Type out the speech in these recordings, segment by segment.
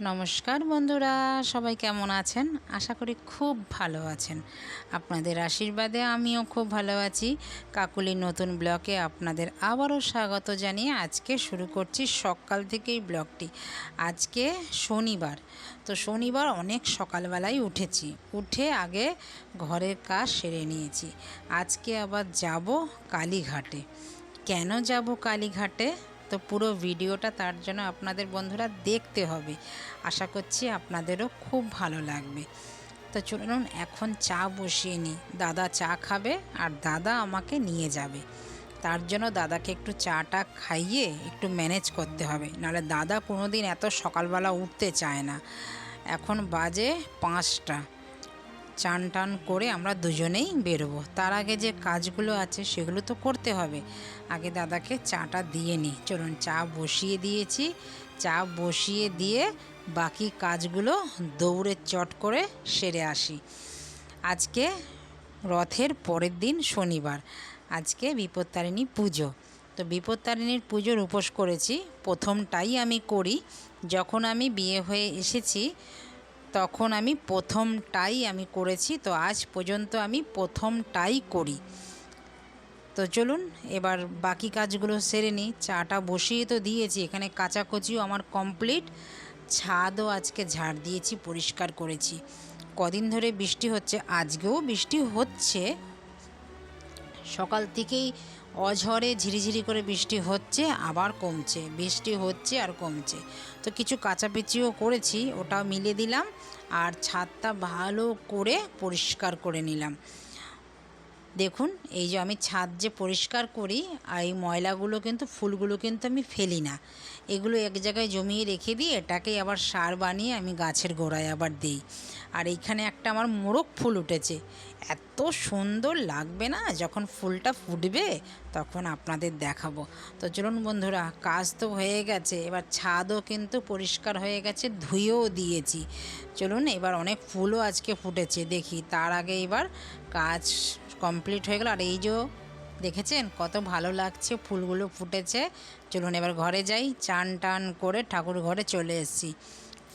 নমস্কার বন্ধুরা, সবাই কেমন আছেন? আশা করি খুব ভালো আছেন। আপনাদের আশীর্বাদে আমিও খুব ভালো আছি। কাকুলির নতুন ব্লকে আপনাদের আবারও স্বাগত জানিয়ে আজকে শুরু করছি সকাল থেকেই ব্লগটি। আজকে শনিবার, তো শনিবার অনেক সকালবেলায় উঠেছি। উঠে আগে ঘরের কাজ সেরে নিয়েছি। আজকে আবার যাব কালীঘাটে। কেন যাব কালীঘাটে? তো পুরো ভিডিওটা তার জন্য আপনাদের বন্ধুরা দেখতে হবে। আশা করছি আপনাদেরও খুব ভালো লাগবে। তো চলুন এখন চা বসিয়ে নিই। দাদা চা খাবে আর দাদা আমাকে নিয়ে যাবে। তার জন্য দাদাকে একটু চাটা খাইয়ে একটু ম্যানেজ করতে হবে। নাহলে দাদা কোনো দিন এত সকালবেলা উঠতে চায় না। এখন বাজে পাঁচটা। চান টান করে আমরা দুজনেই বেরোবো। তার আগে যে কাজগুলো আছে সেগুলো তো করতে হবে। আগে দাদাকে চাটা দিয়ে নিই চলুন, চা বসিয়ে দিয়েছি। চা বসিয়ে দিয়ে বাকি কাজগুলো দৌড়ে চট করে সেরে আসি। আজকে রথের পরের দিন শনিবার। আজকে বিপত্তারিণী পুজো। তো বিপত্তারিণীর পুজোর উপোস করেছি। প্রথমটাই আমি করি। যখন আমি বিয়ে হয়ে এসেছি তখন আমি প্রথমটাই আমি করেছি, তো আজ পর্যন্ত আমি প্রথমটাই করি। তো চলুন, এবার বাকি কাজগুলো সেরে নিই। চাটা বসিয়ে তো দিয়েছি, এখানে কাচাকচিও আমার কমপ্লিট। ছাদও আজকে ঝাড় দিয়েছি, পরিষ্কার করেছি। কদিন ধরে বৃষ্টি হচ্ছে, আজকেও বৃষ্টি হচ্ছে। সকাল থেকেই অঝরে ঝিরিঝিরি করে বৃষ্টি হচ্ছে, আবার কমছে। বৃষ্টি হচ্ছে আর কমছে। তো কিছু কাচাপিচিও করেছি, ওটাও মিলে দিলাম আর ছাদটা ভালো করে পরিষ্কার করে নিলাম। দেখুন, এই যে আমি ছাদ যে পরিষ্কার করি, আর এই ময়লাগুলো কিন্তু, ফুলগুলো কিন্তু আমি ফেলি না। এগুলো এক জায়গায় জমিয়ে রেখে দিই এটাকে আবার সার বানিয়ে আমি গাছের গোড়ায় আবার দিই। আর এইখানে একটা আমার মোরগ ফুল উঠেছে। এত সুন্দর লাগবে না? যখন ফুলটা ফুটবে তখন আপনাদের দেখাবো। তো চলুন বন্ধুরা, কাজ তো হয়ে গেছে। এবার ছাদও কিন্তু পরিষ্কার হয়ে গেছে ধুয়েও দিয়েছি। চলুন, এবার অনেক ফুলও আজকে ফুটেছে, দেখি। তার আগে এবার কাজ কমপ্লিট হয়ে গেল। আর এই যে দেখেছেন, কত ভালো লাগছে ফুলগুলো ফুটেছে। চলুন, এবার ঘরে যাই, চান টান করে ঠাকুর ঘরে চলে এসেছি।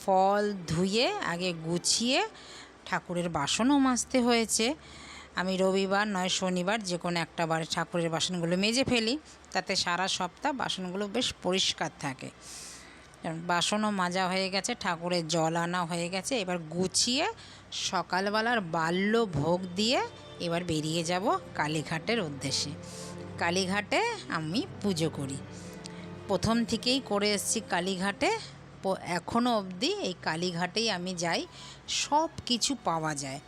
ফল ধুয়ে, আগে গুছিয়ে ঠাকুরের বাসনও মাজতে হয়েছে। আমি রবিবার নয়, শনিবার যে কোনো একটা বার ঠাকুরের বাসনগুলো মেজে ফেলি। তাতে সারা সপ্তাহ বাসনগুলো বেশ পরিষ্কার থাকে। বাসনও মাজা হয়ে গেছে, ঠাকুরের জল আনা হয়ে গেছে। এবার গুছিয়ে সকালবেলার বাল্য ভোগ দিয়ে এবার বেরিয়ে যাব কালীঘাটের উদ্দেশ্যে। কালীঘাটে আমি পুজো করি। প্রথম থেকেই করে এসেছি কালীঘাটে। এখনও অবধি এই কালীঘাটেই আমি যাই, সব কিছু পাওয়া যায়।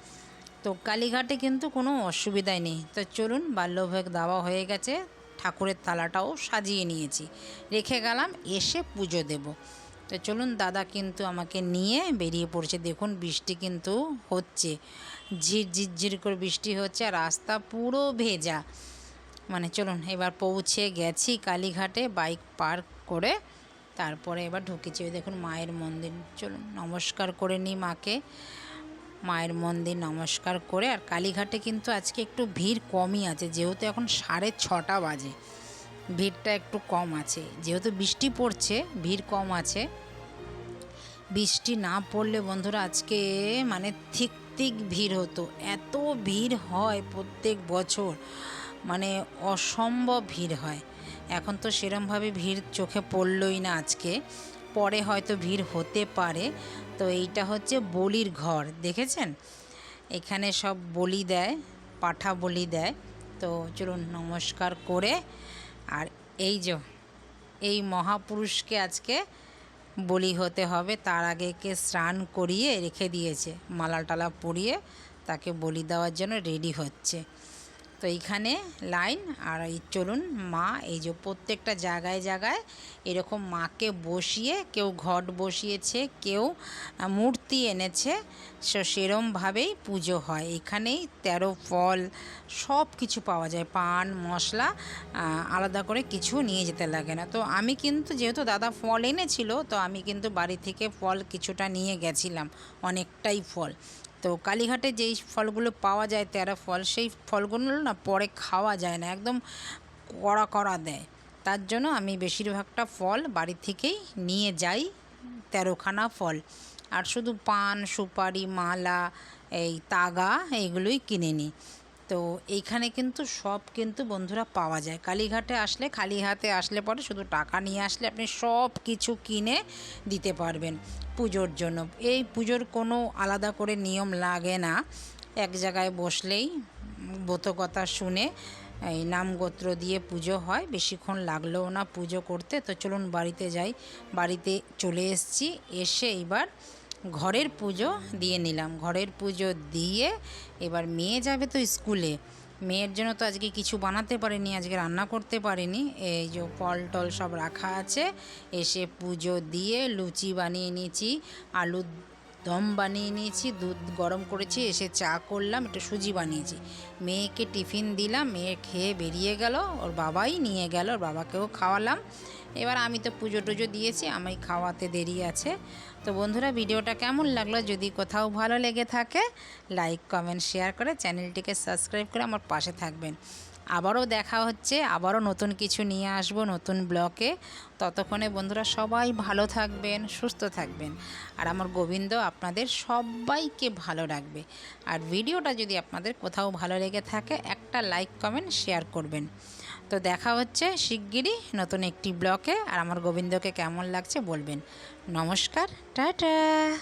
তো কালীঘাটে কিন্তু কোনো অসুবিধাই নেই। তো চলুন বাল্যভোগ দেওয়া হয়ে গেছে, ঠাকুরের তালাটাও সাজিয়ে নিয়েছি। রেখে গেলাম, এসে পুজো দেব। তো চলুন দাদা কিন্তু আমাকে নিয়ে বেরিয়ে পড়ছে। দেখুন, বৃষ্টি কিন্তু হচ্ছে। ঝির করে বৃষ্টি হচ্ছে, আর রাস্তা পুরো ভেজা। মানে চলুন, এবার পৌঁছে গেছি কালীঘাটে, বাইক পার্ক করে। তারপরে এবার ঢুকেছি দেখুন মায়ের মন্দির। চলুন, নমস্কার করে নিই মাকে। মায়ের মন্দির নমস্কার করে, আর কালীঘাটে কিন্তু আজকে একটু ভিড় কমই আছে, যেহেতু এখন সাড়ে ছটা বাজে। ভিড়টা একটু কম আছে, যেহেতু বৃষ্টি পড়ছে, ভিড় কম আছে। বৃষ্টি না পড়লে বন্ধুরা আজকে মানে ঠিক ঠিক ভিড় হতো, এত ভিড় হয় প্রত্যেক বছর মানে অসম্ভব ভিড় হয়। এখন তো সেরমভাবে ভিড় চোখে পড়লই না আজকে। পরে হয়তো ভিড় হতে পারে। তো এইটা হচ্ছে বলির ঘর, দেখেছেন? এখানে সব বলি দেয়, পাঠা বলি দেয়। তো চলুন নমস্কার করে। আর এই যে, এই মহাপুরুষকে আজকে বলি হতে হবে। তার আগে কে স্নান করিয়ে রেখে দিয়েছে। মালা টালা পরিয়ে তাকে বলি দেওয়ার জন্য রেডি হচ্ছে। তো এইখানে লাইন, আর এই চলুন মা, এই যে প্রত্যেকটা জায়গায় জায়গায় এরকম মাকে বসিয়ে, কেউ ঘট বসিয়েছে, কেউ মূর্তি এনেছে, সো সেরমভাবেই পুজো হয়। এখানেই তেরো ফল, সব কিছু পাওয়া যায়, পান, মশলা আলাদা করে কিছু নিয়ে যেতে লাগে না। তো আমি কিন্তু, যেহেতু দাদা ফল এনেছিল, তো আমি কিন্তু বাড়ি থেকে ফল কিছুটা নিয়ে গেছিলাম, অনেকটাই ফল। তো কালীঘাটে যেই ফলগুলো পাওয়া যায় তেরা ফল, সেই ফলগুলো না পরে খাওয়া যায় না, একদম কড়া কড়া দেয়। তার জন্য আমি বেশিরভাগটা ফল বাড়ি থেকেই নিয়ে যাই, তেরোখানা ফল। আর শুধু পান, সুপারি, মালা, এই তাগা, এইগুলোই কিনে নিই। তো এইখানে কিন্তু সব কিন্তু বন্ধুরা পাওয়া যায়। কালীঘাটে আসলে খালি হাতে আসলে পরে শুধু টাকা নিয়ে আসলে আপনি সব কিছু কিনে দিতে পারবেন পুজোর জন্য। এই পুজোর কোনো আলাদা করে নিয়ম লাগে না। এক জায়গায় বসলেই বোতকথা শুনে এই নামগোত্র দিয়ে পুজো হয়, বেশিক্ষণ লাগলেও না পুজো করতে। তো চলুন বাড়িতে যাই, বাড়িতে চলে এসেছি। এসে এবার ঘরের পুজো দিয়ে নিলাম। ঘরের পুজো দিয়ে এবার মেয়ে যাবে তো স্কুলে। মেয়ের জন্য তো আজকে কিছু বানাতে পারিনি, আজকে রান্না করতে পারিনি। এই যে ফল টল সব রাখা আছে, এসে পুজো দিয়ে লুচি বানিয়ে নিয়েছি, আলুর দম বানিয়ে নিয়েছি, দুধ গরম করেছি, এসে চা করলাম, একটু সুজি বানিয়েছি। মেয়েকে টিফিন দিলাম, মেয়ে খেয়ে বেরিয়ে গেল, ওর বাবাই নিয়ে গেল, ওর বাবাকেও খাওয়ালাম। এবার আমি তো পুজো টুজো দিয়েছি আমি খাওয়াতে দেরি আছে। তো বন্ধুরা, ভিডিওটা কেমন লাগল? যদি কোথাও ভালো লেগে থাকে, লাইক, কমেন্ট, শেয়ার করে চ্যানেলটিকে সাবস্ক্রাইব করে আমার পাশে থাকবেন। আবারও দেখা হচ্ছে, আবারও নতুন কিছু নিয়ে আসব নতুন ব্লকে। ততক্ষণে বন্ধুরা সবাই ভালো থাকবেন, সুস্থ থাকবেন। আর আমার গোবিন্দ আপনাদের সবাইকে ভালো রাখবে। আর ভিডিওটা যদি আপনাদের কোথাও ভালো লেগে থাকে, একটা লাইক কমেন্ট শেয়ার করবেন। তো দেখা হচ্ছে শিগগিরই নতুন একটি ব্লকে। আর আমার গোবিন্দকে কেমন লাগছে বলবেন। নমস্কার, টাটা!